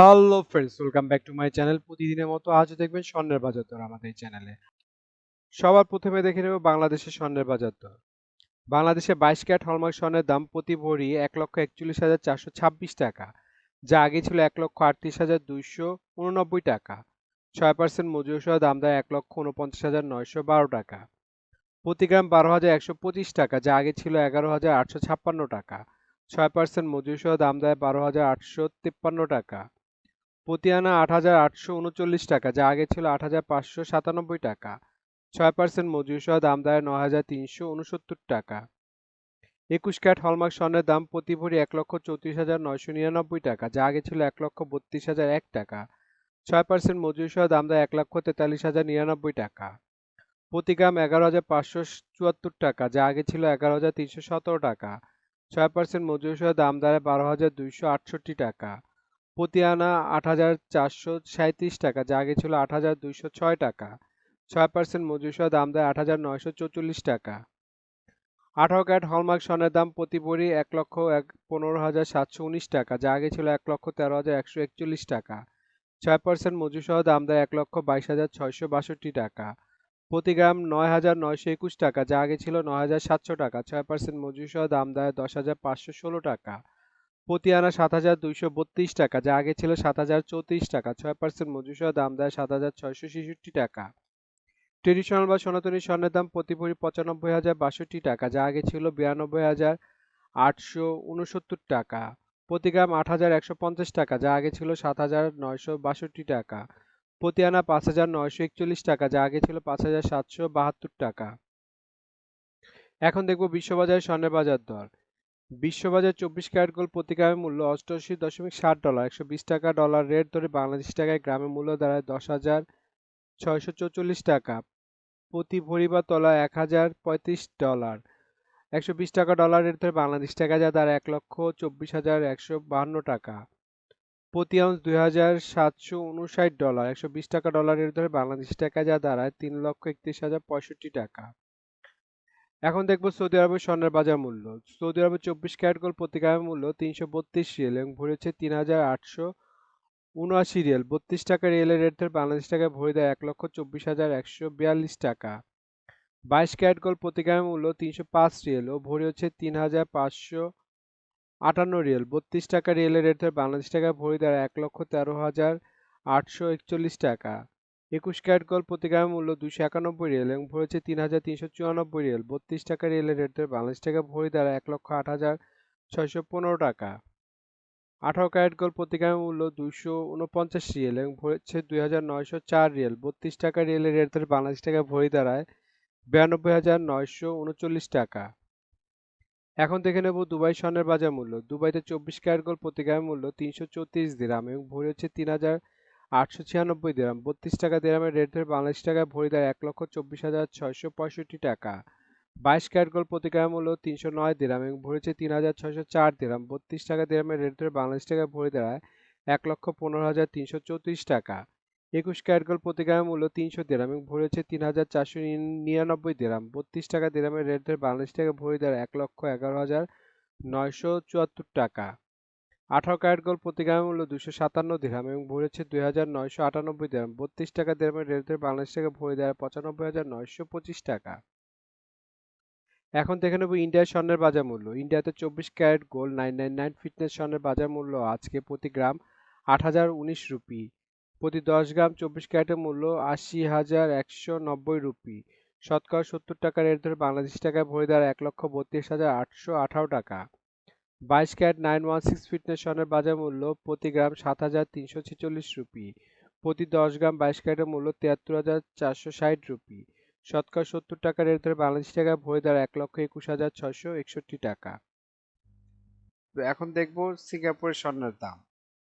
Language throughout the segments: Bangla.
Hello friends welcome back to my channel প্রতিদিনের মতো আজও দেখবেন স্বর্ণের বাজার দর আমাদের এই চ্যানেলে সবার প্রথমে দেখে নেব বাংলাদেশের স্বর্ণের বাজার দর। বাংলাদেশে বাইশ ক্যারেট হলমার্ক স্বর্ণের দাম প্রতি ভরি এক লক্ষ একচল্লিশ হাজার চারশো ছাব্বিশ টাকা, যা আগে ছিল এক লক্ষ আটত্রিশ হাজার দুইশো উননব্বই টাকা। ছয় পার্সেন্ট মজুরি সহ দাম দেয় এক লক্ষ উনপঞ্চাশ হাজার নয়শো বারো টাকা। প্রতি গ্রাম বারো হাজার একশো পঁচিশ টাকা, যা আগে ছিল এগারো হাজার আটশো ছাপ্পান্ন টাকা। ছয় পার্সেন্ট মজুরি সহ দাম দেয় বারো হাজার আটশো তিপ্পান্ন টাকা। প্রতি আনা আট হাজার আটশো উনচল্লিশ টাকা, যা আগে ছিল আট হাজার পাঁচশো সাতানব্বই টাকা। ছয় পার্সেন্ট মজুরি সহ দাম দেয় ন হাজার তিনশো উনসত্তর টাকা। একুশ ক্যাট হলমার্ক স্বর্ণের দাম প্রতি ভরি এক লক্ষ চৌত্রিশ হাজার নয়শো নিরানব্বই টাকা, যা আগে ছিল এক লক্ষ বত্রিশ হাজার এক টাকা। ছয় পার্সেন্ট মজুরি সহ দাম দেয় এক লক্ষ তেতাল্লিশ হাজার নিরানব্বই টাকা। প্রতি গ্রাম এগারো হাজার পাঁচশো চুয়াত্তর টাকা, যা আগে ছিল এগারো হাজার তিনশো সতেরো টাকা। ছয় পার্সেন্ট মজুরি সহ দাম দাঁড়ায় বারো হাজার দুইশো আটষট্টি টাকা। প্রতি আনা আট হাজার চারশো সাঁত্রিশ টাকা, যা আগে ছিল আট হাজার দুইশো ছয় টাকা। ছয় পার্সেন্ট মজুরি সহ দাম দেয় আট হাজার নয়শো চৌচল্লিশ টাকা। আঠারো ক্যারেট হলমার্ক স্বর্ণের দাম প্রতি ভরি এক লক্ষ এক পনেরো হাজার সাতশো উনিশ টাকা, যা আগে ছিল এক লক্ষ তেরো হাজার একশো একচল্লিশ টাকা। ছয় পার্সেন্ট মজুরি সহ দাম দেয় এক লক্ষ বাইশ হাজার ছয়শো বাষট্টি টাকা। প্রতি গ্রাম নয় হাজার নয়শো একুশ টাকা, যা আগে ছিল নয় হাজার সাতশো টাকা। ছয় পার্সেন্ট মজুরি সহ দাম দেয় দশ হাজার পাঁচশো ষোলো টাকা। প্রতি আনা সাত হাজার দুইশো বত্রিশ টাকা, যা আগে ছিল সাত হাজার চৌত্রিশ টাকা, ছয় পার্সেন্ট মজুরি সহ দাম দেয় সাত হাজার ছয়শো ছেষট্টি টাকা। ট্রেডিশনাল বা সনাতনী স্বর্ণের দাম প্রতি ভরি পঁচানব্বই হাজার বাষট্টি টাকা, যা আগে ছিল বিরানব্বই হাজার আটশো উনসত্তর টাকা। প্রতি গ্রাম আট হাজার একশো পঞ্চাশ টাকা, যা আগে ছিল সাত হাজার নয়শো বাষট্টি টাকা। প্রতি আনা পাঁচ হাজার নয়শো একচল্লিশ টাকা, যা আগে ছিল পাঁচ হাজার সাতশো বাহাত্তর টাকা। এখন দেখব বিশ্ববাজারে স্বর্ণের বাজার দর। বিশ্ববাজার চব্বিশ ক্যারেট গোল্ড প্রতি গ্রামের মূল্য অষ্টআশি দশমিক ষাট ডলার, একশো বিশ টাকা ডলার রেট ধরে বাংলাদেশ টাকায় গ্রামের মূল্য দাঁড়ায় দশ হাজার ছয়শো চৌচল্লিশ টাকা। প্রতি ভরি বা তলা এক হাজার পঁয়ত্রিশ ডলার, একশো বিশ টাকা ডলার রেট ধরে বাংলাদেশ টাকা যা দাঁড়ায় এক লক্ষ চব্বিশ হাজার একশো বাহান্ন টাকা। প্রতি আউন্স দুই হাজার সাতশো উনষাট ডলার, একশো বিশ টাকা ডলার রেট ধরে বাংলাদেশ টাকা যা দাঁড়ায় তিন লক্ষ একত্রিশ হাজার পঁয়ষট্টি টাকা। এখন দেখব সৌদি আরবের স্বর্ণের বাজার মূল্য। সৌদি আরবের চব্বিশ ক্যারেট গোল্ড প্রতি গ্রামের মূল্য তিনশো বত্রিশ রিয়েল এবং ভরি হচ্ছে তিন হাজার আটশো উনআশি রিয়েল। বত্রিশ টাকা রিয়েলের রেট বাংলাদেশ টাকায় ভরি দেয় এক লক্ষ চব্বিশ হাজার একশো বিয়াল্লিশ টাকা। বাইশ ক্যারেট গোল্ড প্রতি গ্রামের মূল্য তিনশো পাঁচ রিয়েল ও ভরি হচ্ছে তিন হাজার পাঁচশো আটান্ন রিয়েল। বত্রিশ টাকা রিয়েলের রেট বাংলাদেশ টাকায় ভরি দেয় এক লক্ষ তেরো হাজার আটশো একচল্লিশ টাকা। একুশ ক্যারেট গোল্ড প্রতি গ্রামের মূল্য দুশো একানব্বই রিয়েল এবং ভরেছে তিন হাজার তিনশো চুরানব্বই রিয়েল। বত্রিশ টাকা রিয়েলের রেট ধরে বাংলাদেশ টাকা ভরি দ্বারা এক লক্ষ আট হাজার ছয়শো পনেরো টাকা। আঠারো ক্যারেট গোল্ড প্রতি গ্রামের মূল্য দুশো উনপঞ্চাশ রিয়েল এবং ভরেছে দুই হাজার নয়শো চার রিয়েল। বত্রিশ টাকা রিয়েলের রেট ধরে বাংলাদেশ টাকা ভরি দাঁড়ায় বিরানব্বই হাজার নয়শো উনচল্লিশ টাকা। এখন দেখে নেব দুবাই স্বর্ণের বাজার মূল্য। দুবাইতে চব্বিশ ক্যারেট গোল্ড প্রতি গ্রামের মূল্য তিনশো চৌত্রিশ দিরাম এবং ভরি হচ্ছে তিন হাজার আটশো ছিয়ানব্বই দিরাম, বত্রিশ টাকা দিরামের রেট ধরে বাংলাদেশ টাকায় ভরি দেয় এক লক্ষ চব্বিশ হাজার ছয়শো পঁয়ষট্টি টাকা। বাইশ ক্যারেট গোল্ড প্রতি মূল্য তিনশো নয় দিরাম এবং ভরেছে তিন হাজার ছয়শো চার দিরাম। বত্রিশ টাকা দিরামের রেট ধরে বাংলাদেশ টাকায় ভরি দেয় এক লক্ষ পনেরো হাজার তিনশো চৌত্রিশ টাকা। একুশ ক্যারেট গোল্ড প্রতি মূল্য তিনশো দিরাম এবং ভরেছে তিন হাজার চারশো নিরানব্বই দিরাম। বত্রিশ টাকা দিরামের রেট ধরে বাংলাদেশ টাকায় ভরি দেয় এক লক্ষ এগারো হাজার নয়শো চুয়াত্তর টাকা। আঠারো ক্যারেট গোল্ড প্রতি গ্রামের মূল্য দুশো সাতান্ন দিরহাম এবং ভরেছে দুই হাজার নয়শো আটানব্বই দিরহাম। বত্রিশ টাকা দিরহামের রেট ধরে বাংলাদেশ টাকা ভরে দেয় পঁচানব্বই হাজার নয়শো পঁচিশ টাকা। এখন দেখে নেব ইন্ডিয়ার স্বর্ণের বাজার মূল্য। ইন্ডিয়াতে চব্বিশ carat gold nine nine nine fitness স্বর্ণের বাজার মূল্য আজকে প্রতি গ্রাম আট হাজার উনিশ রুপি। প্রতি দশ গ্রাম চব্বিশ ক্যারেটের মূল্য আশি হাজার একশো নব্বই রুপি। শতকরা সত্তর টাকা রেট ধরে বাংলাদেশ টাকায় ভরে দেওয়ার এক লক্ষ বত্রিশ হাজার আটশো আঠারো টাকা। বাইশ carat nine one six fitness স্বর্ণের বাজার মূল্য প্রতি গ্রাম সাত হাজার তিনশো ছেচল্লিশ রুপি। প্রতি দশ গ্রাম বাইশ ক্যারেটের মূল্য তিয়াত্তর হাজার চারশো ষাট রুপি। শতকরা সত্তর টাকা রেট ধরে বাংলাদেশ টাকায় ভরে দেওয়ার এক লক্ষ একুশ হাজার ছশো একষট্টি টাকা। তো এখন দেখব সিঙ্গাপুরের স্বর্ণের দাম।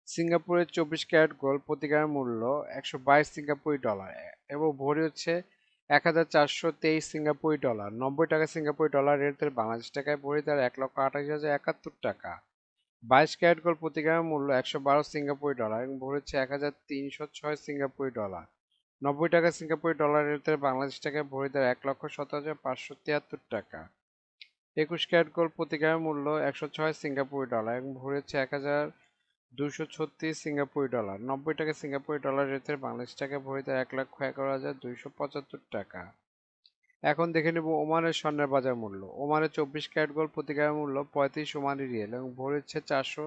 সিঙ্গাপুরের চব্বিশ ক্যারেট গোল্ড প্রতি গ্রামের মূল্য একশো বাইশ সিঙ্গাপুরি ডলার এবং ভরি হচ্ছে এক হাজার চারশো তেইশ সিঙ্গাপুরি ডলার। নব্বই টাকা সিঙ্গাপুরি ডলার রেট ধরে বাংলাদেশ টাকায় ভরি তার এক লক্ষ আঠাশ হাজার একাত্তর টাকা। বাইশ ক্যারেট গোল্ড প্রতি গ্রামের মূল্য একশো বারো সিঙ্গাপুরি ডলার এবং ভরি হচ্ছে এক হাজার তিনশো ছয় সিঙ্গাপুরি ডলার। নব্বই টাকা সিঙ্গাপুরি ডলার রেট ধরে বাংলাদেশ টাকায় ভরি তার এক লক্ষ সত হাজার পাঁচশো তিয়াত্তর টাকা। একুশ ক্যারেট গোল্ড প্রতি গ্রামের মূল্য একশো ছয় সিঙ্গাপুরি ডলার এবং ভরি হচ্ছে এক হাজার দুশো ছত্রিশ সিঙ্গাপুরি ডলার। নব্বই টাকা সিঙ্গাপুরি ডলার রেটে বাংলাদেশ টাকা ভরিতে এক লক্ষ এগারো হাজার দুইশো পঁচাত্তর টাকা। এখন দেখে নেব ওমানের স্বর্ণের বাজার মূল্য। ওমানের চব্বিশ ক্যারেট গোল্ড প্রতি মূল্য পঁয়ত্রিশ ওমানি রিয়েল এবং ভরেছে চারশো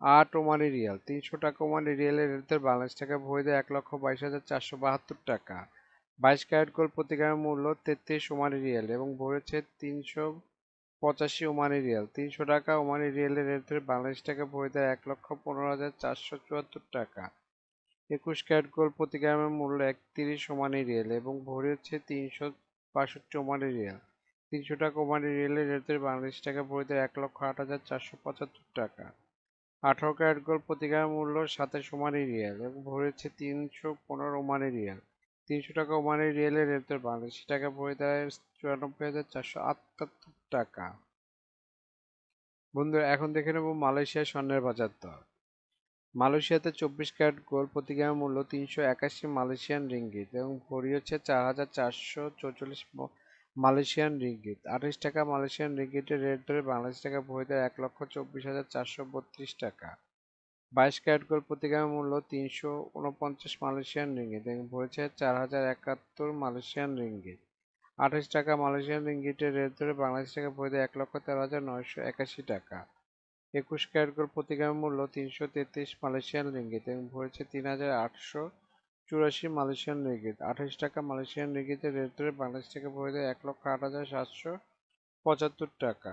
আট ওমানি রিয়াল। তিনশো টাকা ওমানি রিয়েলের রেটের বাংলাদেশ টাকা ভরিতে এক লক্ষ বাইশ হাজার চারশো বাহাত্তর টাকা। বাইশ ক্যারেট গোল্ড প্রতি মূল্য তেত্রিশ ওমানি রিয়েল এবং ভরেছে তিনশো পঁচাশি ওমানি রিয়াল, তিনশো টাকা ওমানি রিয়ালের রেটের বাংলাদেশ টাকা ভরিতে এক লক্ষ পনেরো হাজার চারশো চুয়াত্তর টাকা। একুশ ক্যারেট গোল্ড প্রতি গ্রামের মূল্য একত্রিশ ওমানি রিয়েল এবং ভরি হচ্ছে তিনশো বাষট্টি ওমানি রিয়াল। তিনশো টাকা ওমানি রিয়েলের রেটের বাংলাদেশ টাকা ভরিতে এক লক্ষ আট হাজার চারশো পঁচাত্তর টাকা। আঠারো ক্যারেট গোল্ড প্রতি গ্রামের মূল্য সাতাশ ওমানি রিয়াল এবং ভরি হচ্ছে তিনশো পনেরো ওমানি রিয়াল। তিনশো টাকা ওমানি রিয়েলের রেটের বাংলাদেশ। টাকা ভরিতে চুরানব্বই হাজার চারশো আটাত্তর টাকা। বন্ধুরা, এখন দেখে নেব মালয়েশিয়ার স্বর্ণের বাজার দর। মালয়েশিয়াতে চব্বিশ ক্যারেট গোল্ড প্রতি গ্রামের মূল্য তিনশো একাশি মালয়েশিয়ান রিঙ্গিত এবং ভরি হচ্ছে চার হাজার চারশো চৌচল্লিশ মালয়েশিয়ান রিঙ্গিত। আঠাশ টাকা মালয়েশিয়ান রিঙ্গিতের রেট ধরে বাংলাদেশ টাকা ভরিতে এক লক্ষ চব্বিশ হাজার চারশো বত্রিশ টাকা। বাইশ ক্যারেট গোল্ড প্রতি মূল্য তিনশো উনপঞ্চাশ মালয়েশিয়ান রিঙ্গিত এবং ভরেছে চার হাজার একাত্তর মালয়েশিয়ান রিঙ্গিত আঠাশ টাকা মালয়েশিয়ান রিঙ্গিটের রেট ধরে বাংলাদেশ টাকা ভরিতে এক লক্ষ তেরো হাজার নয়শো একাশি টাকা। একুশ ক্যারেট গোল্ড প্রতি মূল্য তিনশো তেত্রিশ মালয়েশিয়ান রিঙ্গিত এবং ভরেছে তিন হাজার আটশো চুরাশি মালয়েশিয়ান রিঙ্গিত আঠাশ টাকা মালয়েশিয়ান রিঙ্গিতের রেট ধরে বাংলাদেশ টাকা ভরিতে এক লক্ষ আট হাজার সাতশো পঁচাত্তর টাকা।